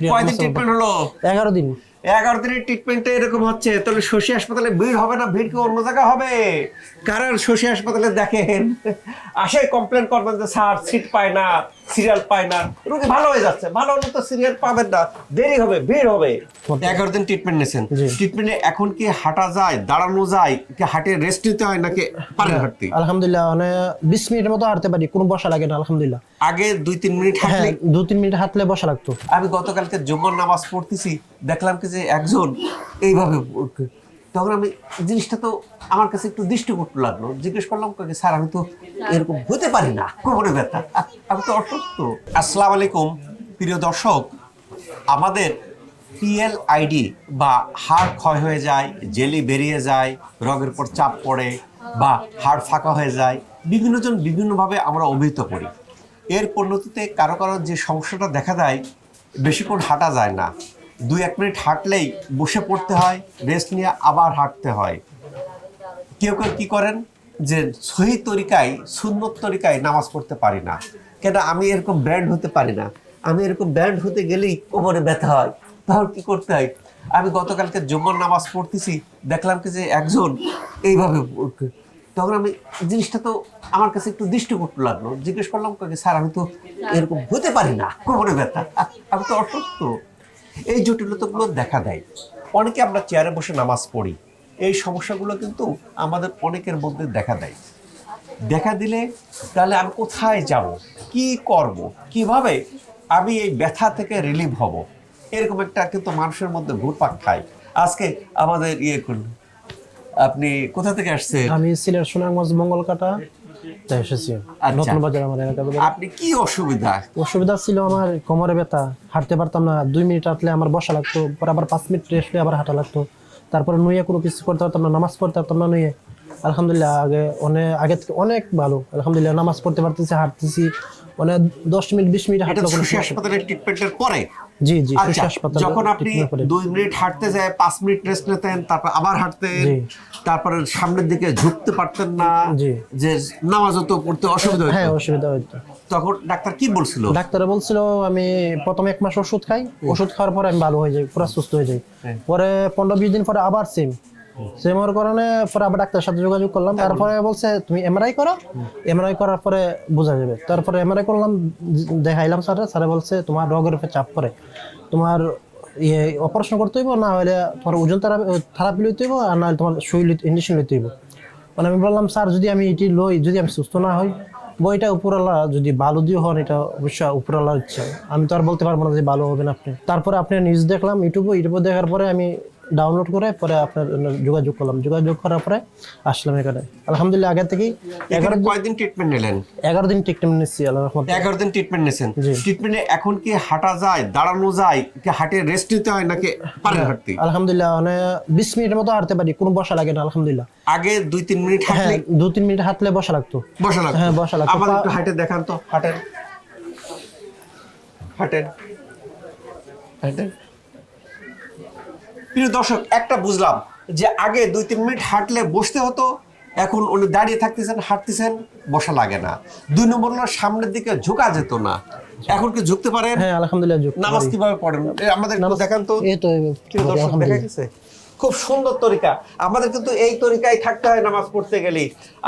কয়দিন ট্রিটমেন্ট হলো এগারো দিন এগারো দিনের ট্রিটমেন্টে এরকম হচ্ছে। তাহলে শশী হাসপাতালে ভিড় হবে না? ভিড় কি অন্য জায়গায় হবে? কারণ শশী হাসপাতালে দেখেন। আসে কমপ্লেন করবেন যে স্যার সিট পায় না সিরিয়াল পায় না। রোগী ভালো হয়ে যাচ্ছে। ভালো হলে তো সিরিয়াল পাবেন না। দেরি হবে ভিড় হবে। এগারো দিন ট্রিটমেন্ট নিয়েছেন। ট্রিটমেন্টে এখন কি হাঁটা যায় দাঁড়ানো যায় কি হাঁটে রেস্ট নিতে হয় নাকি পারেন হাঁটতে? আলহামদুলিল্লাহ মানে বিশ মিনিটের মতো হাঁটতে পারি কোনো বসা লাগে না আলহামদুলিল্লাহ। আগে দুই তিন মিনিট হ্যাঁ হাঁটলে দু তিন মিনিট হাঁটলে বসা লাগতো। আমি গতকালকে জুম্মার নামাজ পড়তেছি দেখলাম কি যে একজন এইভাবে। তখন আমি জিনিসটা তো আমার কাছে একটু দৃষ্টিকটু লাগল। জিজ্ঞেস করলাম কই, স্যার আমি তো এরকম হতে পারি না। কোমরে ব্যথা। আমি তো অসুস্থ। আসসালাম আলাইকুম প্রিয় দর্শক আমাদের পিএল আইডি বা হাড় ক্ষয় হয়ে যায় জেলি বেরিয়ে যায় রগের পর চাপ পড়ে বা হাড় ফাঁকা হয়ে যায় বিভিন্নজন বিভিন্নভাবে আমরা অভিহিত করি। এর পরিণতিতে কারও কারও যে সমস্যাটা দেখা দেয় বেশিক্ষণ হাঁটা যায় না। দুই এক মিনিট হাঁটলেই বসে পড়তে হয় রেস্ট নিয়ে আবার হাঁটতে হয়। কেউ কেউ কী করেন যে সহি তরিকায়, সুন্নত তরিকায় নামাজ পড়তে পারি না। কেন আমি এরকম ব্যান্ড হতে পারি না। আমি এরকম ব্যান্ড হতে গেলেই কোমরে ব্যথা হয়। তাহলে কি করতে হয়? আমি গতকালকে জুম্মার নামাজ পড়তেছি, দেখলাম কি যে একজন এইভাবে। তখন আমি জিনিসটা তো আমার কাছে একটু দৃষ্টিকটু লাগল। জিজ্ঞেস করলাম স্যার, আমি তো এরকম হতে পারি না, কোমরে ব্যথা। আমি তো অসুস্থ। এই জটিলতাগুলো দেখা দেয়। অনেকে আমরা চেয়ারে বসে নামাজ পড়ি। এই সমস্যাগুলো কিন্তু আমাদের অনেকের মধ্যে দেখা দেয়। দেখা দিলে, তাহলে আমি কোথায় যাব? কি করব? কীভাবে আমি এই ব্যথা থেকে রিলিভ হব? এরকম একটা কিন্তু মানুষের মধ্যে ঘুরপাক খায়। আজকে আমাদের ইয়ে করুন। আপনি কোথা থেকে আসছেন? আমি সিলেট সুনামগঞ্জ মঙ্গল কাটা তাই এসেছি। আচ্ছা। নতুন বাজার আমার এলাকাতে আপনি কি অসুবিধা? অসুবিধা ছিল আমার কোমরে ব্যথা হাঁটতে পারতাম না। দুই মিনিট হাঁটলে আমার বসা লাগতো পরে আবার পাঁচ মিনিট রেস্ট আবার হাঁটা লাগতো। তারপরে নুয়ে কোনো কিছু করতে পারতাম না নামাজ পড়তে পারতাম না নুয়ে আলহামদুলিল্লাহ আগে অনেক আগে থেকে অনেক ভালো। আলহামদুলিল্লাহ নামাজ পড়তে পারতেছি হাঁটতেছি। মানে দশ মিনিট বিশ মিনিট হাঁটলে হাসপাতালের ট্রিটমেন্টের পরে? জি জি হাসপাতাল যখন আপনি দুই মিনিট হাঁটতে যায় পাঁচ মিনিট রেস্ট নিতেন তারপর আবার হাঁটতেন। তারপরে সামনের দিকে ঝুঁকতে পারতেন না। যে নামাজ তো পড়তে অসুবিধা হ্যাঁ অসুবিধা হইতো। তখন ডাক্তার কি বলছিল? ডাক্তার বলছিল আমি প্রথম এক মাস ওষুধ খাই ওষুধ খাওয়ার পর আমি ভালো হয়ে যাই পুরো সুস্থ হয়ে যাই। হ্যাঁ। পরে পনেরো বিশ দিন পরে আবার সেম সেম হওয়ার কারণে পরে আবার ডাক্তারের সাথে যোগাযোগ করলাম, তারপরে বলছে, তুমি এমআরআই করো? এমআরআই করার পরে বোঝা যাবে। তারপরে এমআরআই করলাম, দেখাইলাম স্যার, স্যারে বলছে, তোমার রোগের উপরে চাপ পড়ে। তোমার ইয়ে অপারেশন করতে হইব, না হলে তোমার ওজন থেরাপি থেরাপি লইতে হইব, আর না হলে তোমার সুই ইঞ্জেকশন লইতে হইব। মানে আমি বললাম, স্যার, যদি আমি এটি লই, যদি আমি সুস্থ না হই, বইটা উপরওয়ালা যদি ভালো দিয়ে হন, এটা অবশ্যই উপরওয়ালার ইচ্ছা। আমি তো আর বলতে পারব না যে ভালো হবে না আপনি। তারপরে আপনি নিউজ দেখলাম, ইউটিউবে ইউটিউবে দেখার পরে আমি ডাউনলোড করে পরে আপনার যোগাযোগ করলাম। যোগাযোগ করার পরে আসলাম এখানে। আলহামদুলিল্লাহ আগে থেকেই এখানে কয়দিন ট্রিটমেন্ট নিলেন? এগারো দিন ট্রিটমেন্ট নিচ্ছি আল্লাহ রহমত। এগারো দিন ট্রিটমেন্ট নিয়েছেন। ট্রিটমেন্টে এখন কি হাঁটা যায় দাঁড়ানো যায় কি হাঁটে রেস্ট নিতে হয় নাকি পারেন হাঁটতে? আলহামদুলিল্লাহ মানে বিশ মিনিটের মতো হাঁটতে পারি কোনো বসা লাগে না আলহামদুলিল্লাহ। আগে দুই তিন মিনিট হ্যাঁ হাঁটলে? দু তিন মিনিট হাঁটলে বসা লাগতো। বসা লাগতো। হ্যাঁ, বসা লাগতো। আমাদের একটু হাঁটে দেখান তো। হাঁটেন। হাঁটেন। হাঁটেন। প্রিয় দর্শক একটা বুঝলাম যে আগে দুই তিন মিনিট হাঁটলে বসতে হতো এখন উনি দাঁড়িয়ে থাকতেছেন হাঁটতেছেন বসা লাগে না। দুই নম্বর হলো সামনের দিকে ঝুঁকা যেত না। এখন কি ঝুঁকতে পারেন? হ্যাঁ আলহামদুলিল্লাহ যোগ নামাজ কীভাবে পড়েন? আমাদের দেখান তো। এই তো প্রিয় দর্শক দেখা গেছে? খুব সুন্দর তরিকা। আমাদের কিন্তু এই তরিকায় থাকতে হয় নামাজ পড়তে গেলে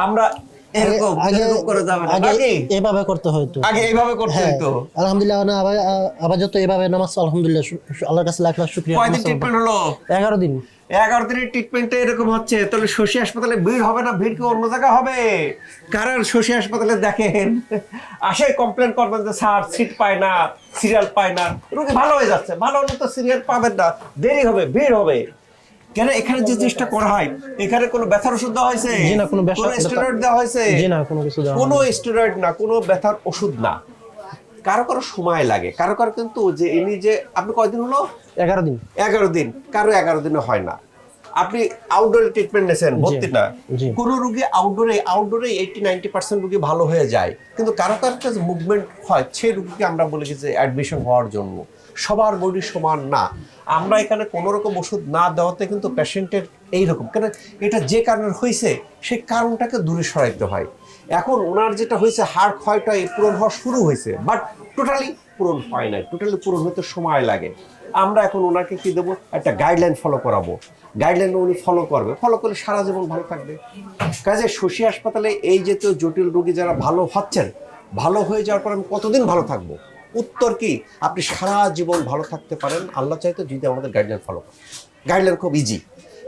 আমরা এরকম এরকম করে যাবে না। আগে এভাবে করতে হতো আগে এইভাবে করতে হতো আলহামদুলিল্লাহ না আবার আবার যত এভাবে নামাজ আলহামদুলিল্লাহ শু- শু- আল্লাহর কাছে লাখ লাখ শুকরিয়া কয়দিন ট্রিটমেন্ট হলো? এগারো দিন। এগারো দিনের ট্রিটমেন্টে এরকম হচ্ছে তাহলে শশী হাসপাতালে ভিড় হবে না? ভিড় কি অন্য জায়গায় হবে? কারণ শশী হাসপাতালে দেখেন আসে কমপ্লেন করবেন যে স্যার সিট পায় না সিরিয়াল পায় না। রোগী ভালো হয়ে যাচ্ছে। ভালো হলে তো সিরিয়াল পাবেন না। দেরি হবে ভিড় হবে। কেন এখানে যে জিনিসটা করা হয়? এখানে কোনো ব্যথার ওষুধ দেওয়া হয়েছে? জি না, কোনো ব্যথা- স্টেরয়েড দেওয়া হয়েছে? জি না কোনো কিছু দেওয়া কোনো স্টেরয়েড না কোনো ব্যথার ওষুধ না। কারও কারও সময় লাগে। কারও কারও কিন্তু যে ইনি যে আপনি কয়দিন হলো? এগারো দিন। এগারো দিন। কারও এগারো দিনে হয় না। আপনি আউটডোরে ট্রিটমেন্ট নিয়েছেন ভর্তি না। কোনো রুগী আউটডোরে আউটডোরে এইটি নাইনটি পার্সেন্ট রুগী ভালো হয়ে যায়। কিন্তু কারও কারও কাছে মুভমেন্ট হয় সেই রুগীকে আমরা বলি যে অ্যাডমিশন হওয়ার জন্য। সবার বডি সমান না। আমরা এখানে কোনো রকম ওষুধ না দেওয়াতে কিন্তু পেশেন্টের এইরকম। কেন? এটা যে কারণে হয়েছে সেই কারণটাকে দূরে সরাইতে হয়। এখন ওনার যেটা হয়েছে হাড় ক্ষয়টা পূরণ হওয়া শুরু হয়েছে বাট টোটালি পূরণ হয় না টোটালি পূরণ হতে সময় লাগে। আমরা এখন ওনাকে কি দেবো? একটা গাইডলাইন ফলো করাবো। গাইডলাইন উনি ফলো করবে। ফলো করলে সারা জীবন ভালো থাকবে। কাজে শশী হাসপাতালে এই জাতীয় জটিল রোগী যারা ভালো হচ্ছেন, ভালো হয়ে যাওয়ার পর আমি কতদিন ভালো থাকব? উত্তর কি? আপনি সারা জীবন ভালো থাকতে পারেন। আল্লাহ চাইতো যদি আমাদের গাইডলাইন ফলো করেন। গাইডলাইন খুব ইজি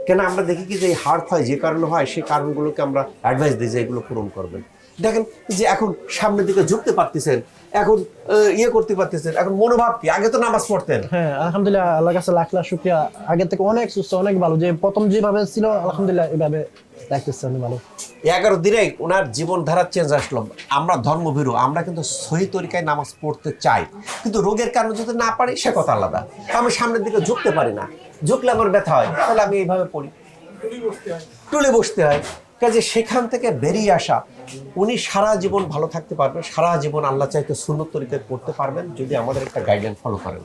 কেন আমরা দেখি কি যে এই হার্ট হয় যে কারণে হয় সেই কারণগুলোকে আমরা অ্যাডভাইস দিই যে এগুলো পূরণ করবেন। দেখেন যে এখন সামনের দিকে ঝুঁকতে পারতেছেন, এখন ইয়ে করতে পারতেছেন, এখন মনোভাব কি? আগে তো নামাজ পড়তেন। হ্যাঁ আলহামদুলিল্লাহ আল্লাহ কাছে লাখ লাখ শুক্রিয়া। আগে থেকে অনেক সুস্থ, অনেক ভালো। যে প্রথম যেভাবে ছিল, আলহামদুলিল্লাহ, এভাবে এগারো দিনে ওনার জীবনধারা চেঞ্জ আসলো। আমরা ধর্মভীরু, আমরা কিন্তু সহি তরিকায় নামাজ পড়তে চাই। কিন্তু রোগের কারণে যদি না পারি, সে কথা আলাদা। আমি সামনের দিকে ঝুঁকতে পারি না। ঝুঁকলে আমার ব্যথা হয়, তাহলে আমি এইভাবে পড়ি। টুলে বসতে হয়। কাজে সেখান থেকে বেরিয়ে আসা। উনি সারা জীবন ভালো থাকতে পারবেন, সারা জীবন আল্লাহ চাইতে সুন্দর তরিকায় পড়তে পারবেন, যদি আমাদের একটা গাইডলাইন ফলো করেন।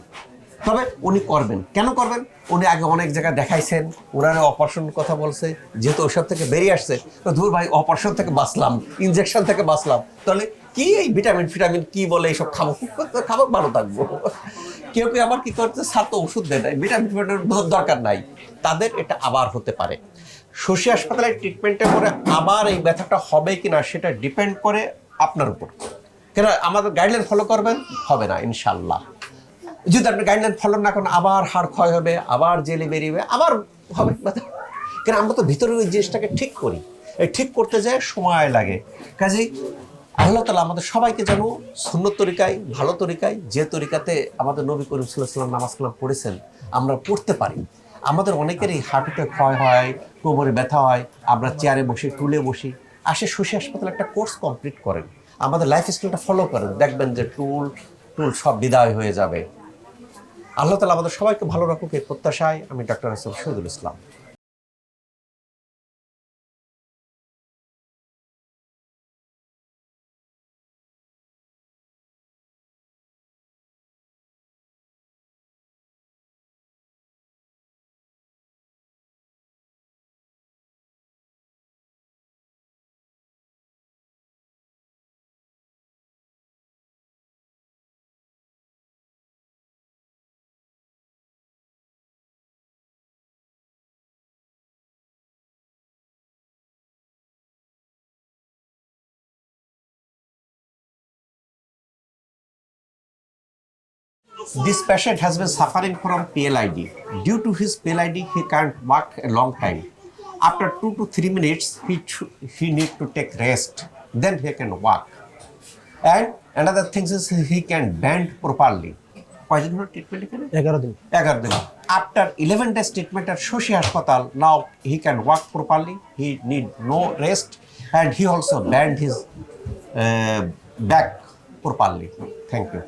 তবে উনি করবেন। কেন করবেন? উনি আগে অনেক জায়গায় দেখাইছেন ওনারা অপারেশন কথা বলছে, যেহেতু ওসব থেকে বেরিয়ে আসছে, তো ধুর ভাই অপারেশন থেকে বাঁচলাম ইনজেকশন থেকে বাঁচলাম। তাহলে কি এই ভিটামিন ফিটামিন, কি বলে এইসব খাব? খাব, ভালো থাকব। কেউ কেউ আবার কি করছে, স্যার তো ওষুধ দেয় না ভিটামিন ফিটামিন দরকার নাই। তাদের এটা আবার হতে পারে। শশী হাসপাতালে ট্রিটমেন্টে করে আবার এই ব্যথাটা হবে কিনা সেটা ডিপেন্ড করে আপনার উপর। কেন, আমাদের গাইডলাইন ফলো করবেন? হবে না ইনশাল্লাহ যদি আপনি গাইডলাইন ফলো না করেন, আবার হাড় ক্ষয় হবে, আবার জেলে বেরিয়ে আবার হবে। কেন, আমরা তো ভিতরে ওই জিনিসটাকে ঠিক করি। এই ঠিক করতে যায় সময় লাগে। কাজেই আল্লাহ তালা আমাদের সবাইকে যেন সুন্নত তরিকায়, ভালো তরিকায়, যে তরিকাতে আমাদের নবী করিম সাল্লাম নামাজ কালাম পড়েছেন, আমরা পড়তে পারি। আমাদের অনেকেরই হাঁটুতে ক্ষয় হয়, কোমরে ব্যথা হয়, আমরা চেয়ারে বসি, টুলে বসি। আসে শশী হাসপাতালে একটা কোর্স কমপ্লিট করেন। আমাদের লাইফ স্টাইলটা ফলো করেন। দেখবেন যে টুল টুল সব বিদায় হয়ে যাবে। আল্লাহ তালা আমাদের সবাইকে ভালো রাখুক এই প্রত্যাশায় আমি doctor Hasan Shahidul Islam. This patient has been suffering from PLID. Due to his PLID, he can't walk a long time. After two to three minutes, he he need to take rest. Then he can walk. And another thing is he can bend properly. কয়দিন হলো treatment এখানে এগারো দিন এগারো দিন after eleven days treatment at Shashi হাসপাতাল now he can walk properly he need no rest and he also bend his back properly thank you